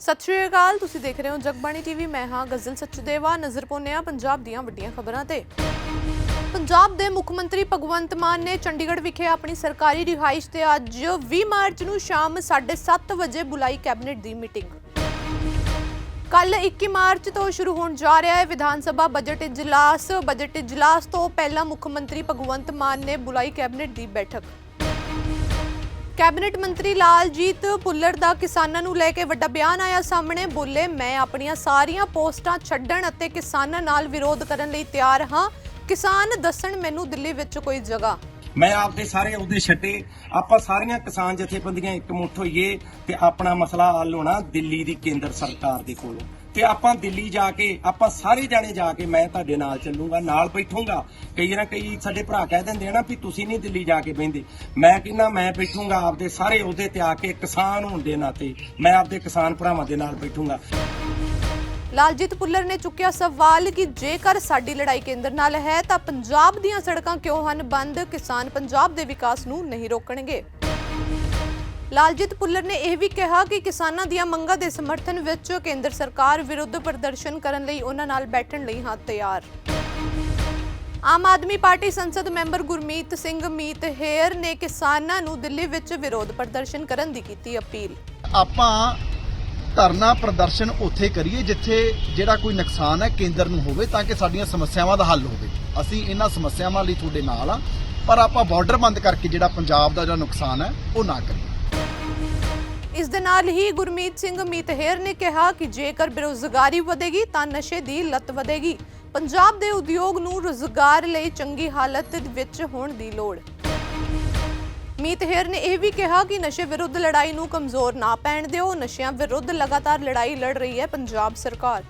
ਸਤਿ ਸ਼੍ਰੀ ਅਕਾਲ, ਤੁਸੀਂ ਦੇਖ ਰਹੇ ਹੋ ਜਗਬਾਣੀ ਟੀਵੀ। ਮੈਂ ਹਾਂ ਗਜ਼ਲ ਸਚਦੇਵਾ, ਨਜ਼ਰ ਪਾਉਂਦੇ ਹਾਂ ਪੰਜਾਬ ਦੀਆਂ ਵੱਡੀਆਂ ਖਬਰਾਂ ਤੇ। ਪੰਜਾਬ ਦੇ ਮੁੱਖ ਮੰਤਰੀ ਭਗਵੰਤ ਮਾਨ ਨੇ ਚੰਡੀਗੜ੍ਹ ਵਿਖੇ ਆਪਣੀ ਸਰਕਾਰੀ ਰਿਹਾਇਸ਼ ਤੇ ਅੱਜ 20 ਮਾਰਚ ਨੂੰ ਸ਼ਾਮ 7:30 ਵਜੇ ਬੁਲਾਈ ਕੈਬਨਿਟ ਦੀ ਮੀਟਿੰਗ। ਕੱਲ 21 ਮਾਰਚ ਤੋਂ ਸ਼ੁਰੂ ਹੋਣ ਜਾ ਰਿਹਾ ਹੈ ਵਿਧਾਨ ਸਭਾ ਬਜਟ ਇਜਲਾਸ। ਬਜਟ ਇਜਲਾਸ ਤੋਂ ਪਹਿਲਾਂ ਮੁੱਖ ਮੰਤਰੀ ਭਗਵੰਤ ਮਾਨ ਨੇ ਬੁਲਾਈ ਕੈਬਨਿਟ ਦੀ ਬੈਠਕ। ਕੈਬਨਿਟ ਮੰਤਰੀ ਲਾਲਜੀਤ ਭੁੱਲਰ ਦਾ ਕਿਸਾਨਾਂ ਨੂੰ ਲੈ ਕੇ ਵੱਡਾ ਬਿਆਨ ਆਇਆ ਸਾਹਮਣੇ। ਬੋਲੇ, ਮੈਂ ਆਪਣੀਆਂ ਸਾਰੀਆਂ ਪੋਸਟਾਂ ਛੱਡਣ ਅਤੇ ਕਿਸਾਨਾਂ ਨਾਲ ਵਿਰੋਧ ਕਰਨ ਲਈ ਤਿਆਰ ਹਾਂ। ਕਿਸਾਨ ਦੱਸਣ ਮੈਨੂੰ ਦਿੱਲੀ ਵਿੱਚ ਕੋਈ ਜਗ੍ਹਾ। ਮੈਂ ਆਪਦੇ ਸਾਰੇ ਅਹੁਦੇ ਛੱਡੇ। ਆਪਾਂ ਸਾਰੀਆਂ ਕਿਸਾਨ ਜਥੇਬੰਦੀਆਂ ਇਕਮੁੱਠ ਹੋਈਏ ਤੇ ਆਪਣਾ ਮਸਲਾ ਹੱਲ ਹੋਣਾ ਦਿੱਲੀ ਦੀ ਕੇਂਦਰ ਸਰਕਾਰ ਦੇ ਕੋਲੋਂ। ਤੇ ਆਪਾਂ ਦਿੱਲੀ ਜਾ ਕੇ, ਆਪਾਂ ਸਾਰੇ ਜਾਣੇ ਜਾ ਕੇ ਮੈਂ ਤੁਹਾਡੇ ਨਾਲ ਚੱਲੂਗਾ, ਨਾਲ ਬੈਠੂੰਗਾ। ਕਈ ਨਾ ਕਈ ਸਾਡੇ ਭਰਾ ਕਹਿ ਦਿੰਦੇ ਆ ਨਾ ਵੀ ਤੁਸੀਂ ਨਹੀਂ ਦਿੱਲੀ ਜਾ ਕੇ ਬਹਿੰਦੇ। ਮੈਂ ਕਹਿੰਦਾ ਮੈਂ ਬੈਠੂੰਗਾ ਆਪਦੇ ਸਾਰੇ ਅਹੁਦੇ ਤੇ ਆ ਕੇ ਕਿਸਾਨ ਹੋਣ ਦੇ ਨਾਤੇ, ਮੈਂ ਆਪਦੇ ਕਿਸਾਨ ਭਰਾਵਾਂ ਦੇ ਨਾਲ ਬੈਠੂਗਾ। ਲਾਲਜੀਤ ਭੁੱਲਰ ਨੇ ਚੁੱਕਿਆ ਸਵਾਲ ਕਿ ਜੇਕਰ ਸਾਡੀ ਲੜਾਈ ਕੇਂਦਰ ਨਾਲ ਹੈ, ਤਾਂ ਪੰਜਾਬ ਦੀਆਂ ਸੜਕਾਂ ਕਿਉਂ ਹਨ ਬੰਦ? ਕਿਸਾਨ ਪੰਜਾਬ ਦੇ ਵਿਕਾਸ ਨੂੰ ਨਹੀਂ ਰੋਕਣਗੇ। ਲਾਲਜੀਤ ਭੁੱਲਰ ਨੇ ਇਹ ਵੀ ਕਿਹਾ ਕਿ ਕਿਸਾਨਾਂ ਦੀਆਂ ਮੰਗਾਂ ਦੇ ਸਮਰਥਨ ਵਿੱਚ ਕੇਂਦਰ ਸਰਕਾਰ ਵਿਰੁੱਧ ਪ੍ਰਦਰਸ਼ਨ ਕਰਨ ਲਈ ਉਹਨਾਂ ਨਾਲ ਬੈਠਣ ਲਈ ਹਾਂ ਤਿਆਰ। ਆਮ ਆਦਮੀ ਪਾਰਟੀ ਸੰਸਦ ਮੈਂਬਰ ਗੁਰਮੀਤ ਸਿੰਘ ਮੀਤ ਹੇਅਰ ਨੇ ਕਿਸਾਨਾਂ ਨੂੰ ਦਿੱਲੀ ਵਿੱਚ ਵਿਰੋਧ ਪ੍ਰਦਰਸ਼ਨ ਕਰਨ ਦੀ ਕੀਤੀ ਅਪੀਲ। ਆਪਾਂ ਧਰਨਾ ਪ੍ਰਦਰਸ਼ਨ ਉੱਥੇ ਕਰੀਏ ਜਿੱਥੇ ਜਿਹੜਾ ਕੋਈ ਨੁਕਸਾਨ ਹੈ ਕੇਂਦਰ ਨੂੰ ਹੋਵੇ ਤਾਂ ਕਿ ਸਾਡੀਆਂ ਸਮੱਸਿਆਵਾਂ ਦਾ ਹੱਲ ਹੋਵੇ। ਅਸੀਂ ਇਹਨਾਂ ਸਮੱਸਿਆਵਾਂ ਲਈ ਤੁਹਾਡੇ ਨਾਲ ਆ ਪਰ ਆਪਾਂ ਬਾਰਡਰ ਬੰਦ ਕਰਕੇ ਜਿਹੜਾ ਪੰਜਾਬ ਦਾ ਜਿਹੜਾ ਨੁਕਸਾਨ ਹੈ ਉਹ ਨਾ ਕਰੀਏ। ਇਸ ਦੇ ਨਾਲ ਹੀ ਗੁਰਮੀਤ ਸਿੰਘ ਮੀਤਹੇਰ ਨੇ ਕਿਹਾ ਕਿ ਜੇਕਰ ਬੇਰੁਜ਼ਗਾਰੀ ਵਧੇਗੀ ਤਾਂ ਨਸ਼ੇ ਦੀ ਲਤ ਵਧੇਗੀ। ਪੰਜਾਬ ਦੇ ਉਦਯੋਗ ਨੂੰ ਰੁਜ਼ਗਾਰ ਲਈ ਚੰਗੀ ਹਾਲਤ ਵਿੱਚ ਹੋਣ ਦੀ ਲੋੜ। ਮੀਤਹੇਰ ਨੇ ਇਹ ਵੀ ਕਿਹਾ ਕਿ ਨਸ਼ੇ ਵਿਰੁੱਧ ਲੜਾਈ ਨੂੰ ਕਮਜ਼ੋਰ ਨਾ ਪੈਣ ਦਿਓ। ਨਸ਼ਿਆਂ ਵਿਰੁੱਧ ਲਗਾਤਾਰ ਲੜਾਈ ਲੜ ਰਹੀ ਹੈ ਪੰਜਾਬ ਸਰਕਾਰ।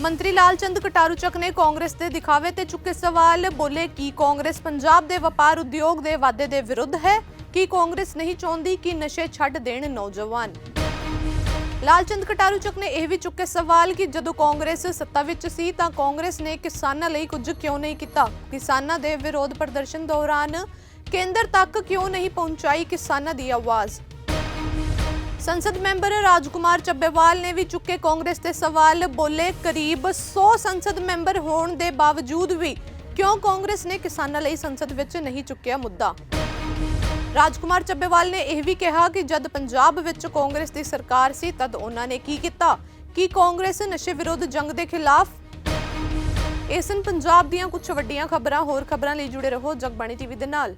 ਮੰਤਰੀ ਲਾਲਚੰਦ ਕਟਾਰੂ ਚੱਕ ਨੇ ਕਾਂਗਰਸ ਦੇ ਦਿਖਾਵੇ ਤੇ ਚੁੱਕੇ ਸਵਾਲ, ਬੋਲੇ ਕਿ ਕਾਂਗਰਸ ਪੰਜਾਬ ਦੇ ਵਪਾਰ ਉਦਯੋਗ ਦੇ ਵਾਧੇ ਦੇ ਵਿਰੁੱਧ ਹੈ। ਕਿ ਕਾਂਗਰਸ ਨਹੀਂ ਚਾਹੁੰਦੀ ਕਿ ਨਸ਼ੇ ਛੱਡ ਦੇਣ ਨੌਜਵਾਨ? ਲਾਲਚੰਦ ਕਟਾਰੂਚਕ ਨੇ ਇਹ ਵੀ ਚੁੱਕੇ ਸਵਾਲ ਕਿ ਜਦੋਂ ਕਾਂਗਰਸ ਸੱਤਾ ਵਿੱਚ ਸੀ ਤਾਂ ਕਾਂਗਰਸ ਨੇ ਕਿਸਾਨਾਂ ਲਈ ਕੁਝ ਕਿਉਂ ਨਹੀਂ ਕੀਤਾ? ਕਿਸਾਨਾਂ ਦੇ ਵਿਰੋਧ ਪ੍ਰਦਰਸ਼ਨ ਦੌਰਾਨ ਕੇਂਦਰ ਤੱਕ ਕਿਉਂ ਨਹੀਂ ਪਹੁੰਚਾਈ ਕਿਸਾਨਾਂ ਦੀ ਆਵਾਜ਼? ਸੰਸਦ ਮੈਂਬਰ ਰਾਜਕੁਮਾਰ ਚੱਬੇਵਾਲ ਨੇ ਵੀ ਚੁੱਕੇ ਕਾਂਗਰਸ ਦੇ ਸਵਾਲ, ਬੋਲੇ ਕਰੀਬ 100 ਸੰਸਦ ਮੈਂਬਰ ਹੋਣ ਦੇ ਬਾਵਜੂਦ ਵੀ ਕਿਉਂ ਕਾਂਗਰਸ ਨੇ ਕਿਸਾਨਾਂ ਲਈ ਸੰਸਦ ਵਿੱਚ ਨਹੀਂ ਚੁੱਕਿਆ ਮੁੱਦਾ? ਰਾਜਕੁਮਾਰ ਚੱਬੇਵਾਲ ਨੇ ਇਹ ਵੀ ਕਿਹਾ ਕਿ ਜਦ ਪੰਜਾਬ ਵਿੱਚ ਕਾਂਗਰਸ ਦੀ ਸਰਕਾਰ ਸੀ, ਤਦ ਉਹਨਾਂ ਨੇ ਕੀ ਕੀਤਾ? ਕੀ ਕਾਂਗਰਸ ਨਸ਼ੇ ਵਿਰੋਧ ਜੰਗ ਦੇ ਖਿਲਾਫ? ਇਹ ਸਨ ਪੰਜਾਬ ਦੀਆਂ ਕੁਝ ਵੱਡੀਆਂ ਖਬਰਾਂ, ਹੋਰ ਖਬਰਾਂ ਲਈ ਜੁੜੇ ਰਹੋ ਜਗਬਾਣੀ ਟੀਵੀ ਦੇ ਨਾਲ।